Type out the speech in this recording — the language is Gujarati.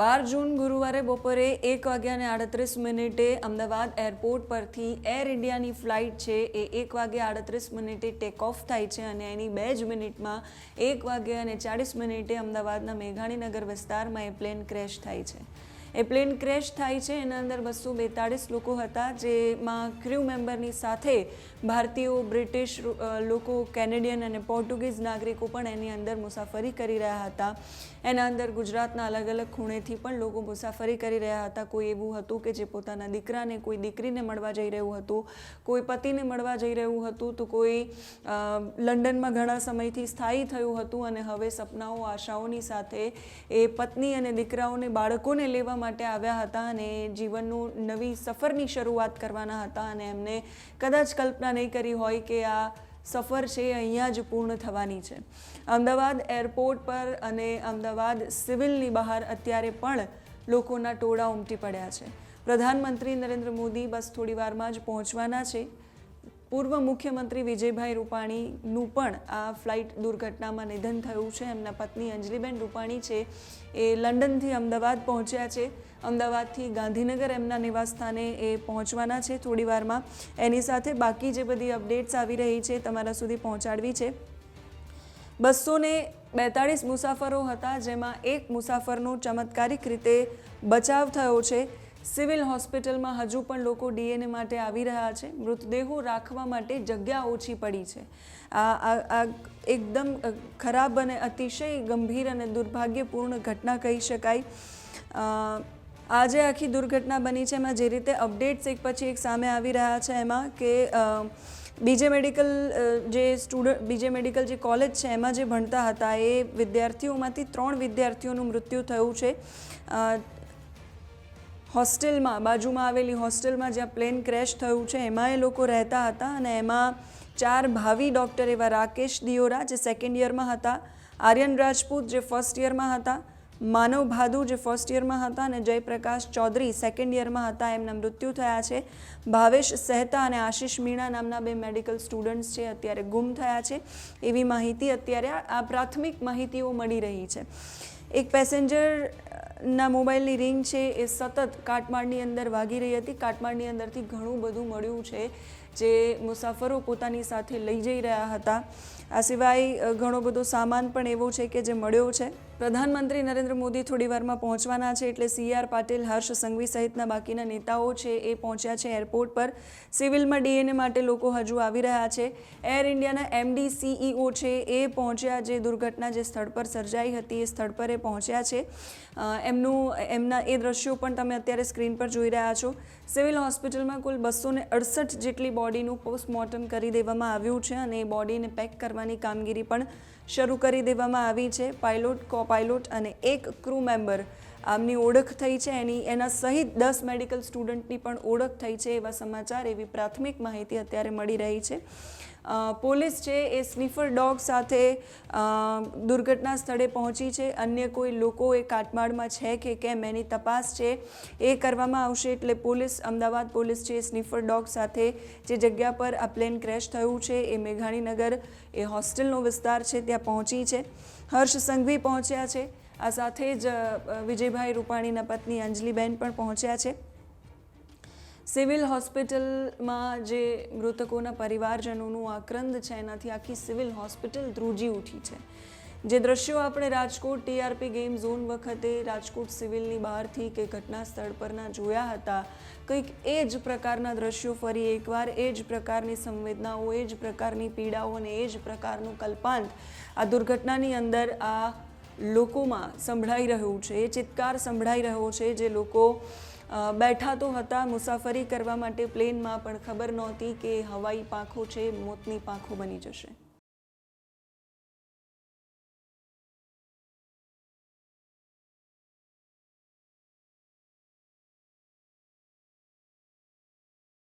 બાર જૂન ગુરુવારે બપોરે એક વાગ્યાને આડત્રીસ મિનિટે અમદાવાદ એરપોર્ટ પરથી એર ઇન્ડિયાની ફ્લાઇટ છે. એ એક વાગે આડત્રીસ મિનિટે ટેક ઓફ થાય છે અને એની બે જ મિનિટમાં એક વાગે અને ચાળીસ મિનિટે અમદાવાદના મેઘાણીનગર વિસ્તારમાં એ પ્લેન ક્રેશ થાય છે. એ પ્લેન ક્રેશ થાય છે. એના અંદર બસો બેતાળીસ લોકો હતા, જેમાં ક્રૂ મેમ્બરની સાથે ભારતીયો, બ્રિટિશ લોકો, કેનેડિયન અને પોર્ટુગીઝ નાગરિકો પણ એની અંદર મુસાફરી કરી રહ્યા હતા. એના અંદર ગુજરાતના અલગ અલગ ખૂણેથી પણ લોકો મુસાફરી કરી રહ્યા હતા. કોઈ એવું હતું કે જે પોતાના દીકરાને, કોઈ દીકરીને મળવા જઈ રહ્યું હતું, કોઈ પતિને મળવા જઈ રહ્યું હતું, તો કોઈ લંડનમાં ઘણા સમયથી સ્થાયી થયું હતું અને હવે સપનાઓ, આશાઓની સાથે એ પત્ની અને દીકરાઓને બાળકોને લેવા માટે આવ્યા હતા અને જીવનનું નવી સફરની શરૂઆત કરવાના હતા અને એમને કદાચ કલ્પના નહીં કરી હોય કે આ સફર છે અહીંયા જ પૂર્ણ થવાની છે. અમદાવાદ એરપોર્ટ પર અને અમદાવાદ સિવિલની બહાર અત્યારે પણ લોકોના ટોળા ઉમટી પડ્યા છે. પ્રધાનમંત્રી નરેન્દ્ર મોદી બસ થોડી વારમાં જ પહોંચવાના છે. પૂર્વ મુખ્યમંત્રી વિજયભાઈ રૂપાણીનું પણ આ ફ્લાઇટ દુર્ઘટનામાં નિધન થયું છે. એમના પત્ની અંજલિબેન રૂપાણી છે. એ લંડનથી અમદાવાદ પહોંચ્યા છે. અમદાવાદથી ગાંધીનગર એમના નિવાસસ્થાને એ પહોંચવાના છે થોડીવારમાં. એની સાથે બાકી જે બધી અપડેટ્સ આવી રહી છે તમારા સુધી પહોંચાડવી છે. બસો ને બેતાળીસ મુસાફરો હતા, જેમાં એક મુસાફરનો ચમત્કારિક રીતે બચાવ થયો છે. સિવિલ હોસ્પિટલમાં હજુ પણ લોકો ડીએનએ માટે આવી રહ્યા છે. મૃતદેહો રાખવા માટે જગ્યા ઓછી પડી છે. આ આ એકદમ ખરાબ અને અતિશય ગંભીર અને દુર્ભાગ્યપૂર્ણ ઘટના કહી શકાય. આજે આખી દુર્ઘટના બની છે. એમાં જે રીતે અપડેટ્સ એક પછી એક સામે આવી રહ્યા છે એમાં કે બીજે મેડિકલ જે સ્ટુડન્ટ, બીજે મેડિકલ જે કોલેજ છે એમાં જે ભણતા હતા એ વિદ્યાર્થીઓમાંથી ત્રણ વિદ્યાર્થીઓનું મૃત્યુ થયું છે. હોસ્ટેલમાં, બાજુમાં આવેલી હોસ્ટેલમાં જ્યાં પ્લેન ક્રેશ થયું છે, એમાં એ લોકો રહેતા હતા અને એમાં ચાર ભાવિ ડૉક્ટર એવા રાકેશ દિયોરા, જે સેકન્ડ યરમાં હતા, આર્યન રાજપૂત, જે ફર્સ્ટ યરમાં હતા, માનવ ભાદુ, જે ફર્સ્ટ યરમાં હતા અને જયપ્રકાશ ચૌધરી સેકન્ડ યરમાં હતા. એમના મૃત્યુ થયા છે. ભાવેશ સહેતા અને આશિષ મીણા નામના બે મેડિકલ સ્ટુડન્ટ્સ છે, અત્યારે ગુમ થયા છે. એવી માહિતી અત્યારે આ- પ્રાથમિક માહિતીઓ મળી રહી છે. એક પેસેન્જર ના મોબાઈલની રિંગ છે એ સતત કાટમાળની અંદર વાગી રહી હતી. કાટમાળની અંદરથી ઘણું બધું મળ્યું છે જે મુસાફરો પોતાની સાથે લઈ જઈ રહ્યા હતા. આ સિવાય ઘણો બધો સામાન પણ એવો છે કે જે મળ્યો છે. પ્રધાનમંત્રી નરેન્દ્ર મોદી થોડી વારમાં પહોંચવાના છે એટલે સી આર પાટીલ, હર્ષ સંઘવી સહિતના બાકીના નેતાઓ છે એ પહોંચ્યા છે એરપોર્ટ પર. સિવિલમાં ડીએનએ માટે લોકો હજુ આવી રહ્યા છે. એર ઇન્ડિયાના એમડી સીઈઓ છે એ પહોંચ્યા જે દુર્ઘટના જે સ્થળ પર સર્જાઈ હતી એ સ્થળ પર એ પહોંચ્યા છે. એમનું, એમના એ દ્રશ્યો પણ તમે અત્યારે સ્ક્રીન પર જોઈ રહ્યા છો. સિવિલ હોસ્પિટલમાં કુલ બસો અડસઠ જેટલી બોડીનું પોસ્ટમોર્ટમ કરી દેવામાં આવ્યું છે અને એ બોડીને પેક કરવાની કામગીરી પણ શરૂ કરી દેવામાં આવી છે. પાયલોટ કો પાયલોટ અને એક ક્રૂ મેમ્બર આમની ઓળખ થઈ છે. એની, એના સહિત દસ મેડિકલ સ્ટુડન્ટની પણ ઓળખ થઈ છે એવા સમાચાર, એવી પ્રાથમિક માહિતી અત્યારે મળી રહી છે. પોલીસ છે એ સ્નીફર ડોગ સાથે દુર્ઘટના સ્થળે પહોંચી છે. અન્ય કોઈ લોકો એ કાટમાળમાં છે કે કેમ એની તપાસ છે એ કરવામાં આવશે એટલે પોલીસ, અમદાવાદ પોલીસ છે સ્નીફર ડોગ સાથે જે જગ્યા પર આ પ્લેન ક્રેશ થયું છે એ મેઘાણીનગર એ હોસ્ટેલનો વિસ્તાર છે ત્યાં પહોંચી છે. હર્ષ સંઘવી પહોંચ્યા છે. આ સાથે જ વિજયભાઈ રૂપાણીના પત્ની અંજલિબેન પણ પહોંચ્યા છે. સિવિલ હોસ્પિટલમાં જે મૃતકોના પરિવારજનોનું આક્રંદ છે, એનાથી આખી સિવિલ હોસ્પિટલ ધ્રુજી ઉઠી છે. જે દ્રશ્યો આપણે રાજકોટ ટીઆરપી ગેમ ઝોન વખતે રાજકોટ સિવિલની બહારથી કે ઘટના સ્થળ પરના જોયા હતા. કંઈક એ જ પ્રકારના દ્રશ્યો ફરી એકવાર, એ જ પ્રકારની સંવેદનાઓ, એ જ પ્રકારની પીડાઓ અને એ જ પ્રકારનું કલ્પાંત આ દુર્ઘટનાની અંદર આ લોકોમાં સંભળાઈ રહ્યું છે. એ ચિત્કાર સંભળાઈ રહ્યો છે જે લોકો બેઠા તો હતા મુસાફરી કરવા માટે પ્લેનમાં પણ ખબર નહોતી કે હવાઈ પાંખો છે, મોતની પાંખો બની જશે.